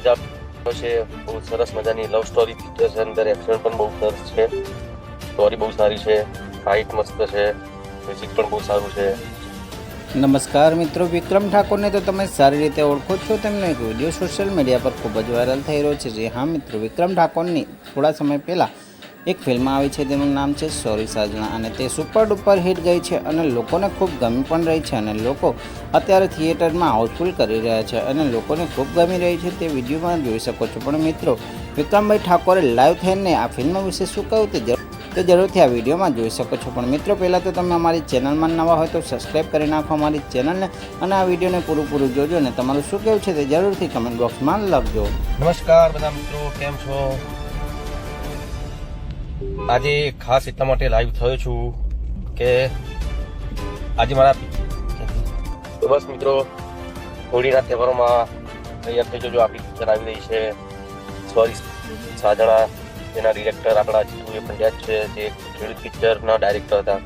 મજા છે. બહુ સરસ મજાની લવ સ્ટોરી પિક્ચર છે. અંદર એક્શન પણ બહુ સરસ છે. સ્ટોરી બહુ સારી છે. ફાઇટ મસ્ત છે. મ્યુઝિક પણ બહુ સારું છે. નમસ્કાર મિત્રો, વિક્રમ ઠાકોરને તો તમે સારી રીતે ઓળખો છો. તેમનો એક વીડિયો સોશિયલ મીડિયા પર ખૂબ જ વાયરલ થઈ રહ્યો છે. જે હા મિત્રો, વિક્રમ ઠાકોરની થોડા સમય પહેલાં એક ફિલ્મ આવી છે તેનું નામ છે સોરી સાજના અને તે સુપર ડુપર હિટ ગઈ છે અને લોકોને ખૂબ ગમી પણ રહી છે અને લોકો અત્યારે થિયેટરમાં હાઉસફુલ કરી રહ્યા છે અને લોકોને ખૂબ ગમી રહી છે તે વિડીયોમાં જોઈ શકો છો. પણ મિત્રો, વિક્રમભાઈ ઠાકોરે લાઈવ થઈને આ ફિલ્મ વિશે શું કહ્યું તે તે જરૂરથી આ વિડીયોમાં જોઈ શકો છો. પણ મિત્રો, પહેલાં તો તમે અમારી ચેનલમાં નવા હોય તો સબસ્ક્રાઈબ કરી નાખો અમારી ચેનલને અને આ વિડીયોને પૂરું પૂરું જોજો અને તમારું શું કહેવું છે તે જરૂરથી કમેન્ટ બોક્સમાં લખજો. નમસ્કાર બધા મિત્રો, કેમ છો? આજે ખાસ એટલા માટે લાઈવ થયો છું કે આજે મારા બસ મિત્રો, હોળીના તહેવારોમાં તૈયાર થઈ જજો, આપણી પિક્ચર આવી રહી છે. સોરી સાજણા તેના ડિરેક્ટર આપણા જીતુભાઈ પંડ્યા છે, જે ખેડૂત પિક્ચરના ડાયરેક્ટર હતા.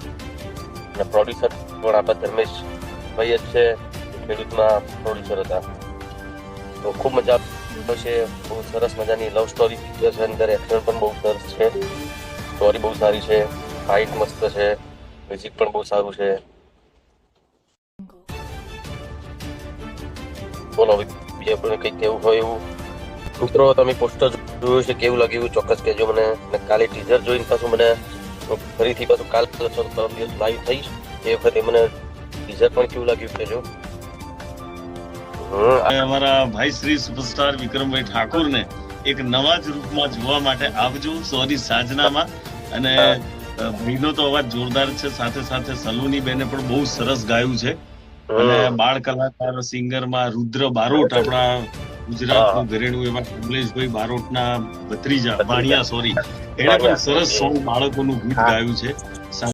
અને પ્રોડ્યુસર પણ આપણા ધર્મેશ ભાઈ જ છે ખેડૂતના પ્રોડ્યુસર હતા. તો ખૂબ મજા છે, બહુ સરસ મજાની લવ સ્ટોરી પિક્ચર છે, અંદર એક્શન પણ બહુ સરસ છે. સ્ટોરી બહુ સારી છે ફાઇટ મસ્ત છે મ્યુઝિક પણ બહુ સારું છે. બોલો બીજા પણ કંઈક કેવું હોય એવું? મિત્રો, તમે પોસ્ટર જોયું છે કેવું લાગ્યું? ચોક્કસ કહેજો મને. અને કાલે ટીઝર જોઈને પાછું મને ફરીથી પાછું કાલ લાઈવ થઈશ. એ વખતે મને ટીઝર પણ કેવું લાગ્યું કહેજો. અમારા ભાઈ શ્રી સુપરસ્ટાર વિક્રમભાઈ ઠાકોરને એક નવા જ રૂપમાં જોવા માટે આવજો સોરી સાજનામાં. અને ભાઈનો તો અવાજ જોરદાર છે સાથે સાથે સલુની બેને પણ બહુ સરસ ગાયું છે. અને બાળ કલાકાર સિંગરમાં રુદ્ર બારોટ આપણા ગુજરાતનું ઘરેણું એવા કમલેશભાઈ બારોટના ભત્રીજા ભાણિયા સોરી. એણે પણ સરસ સોંગ બાળકોનું ગીત ગાયું છે.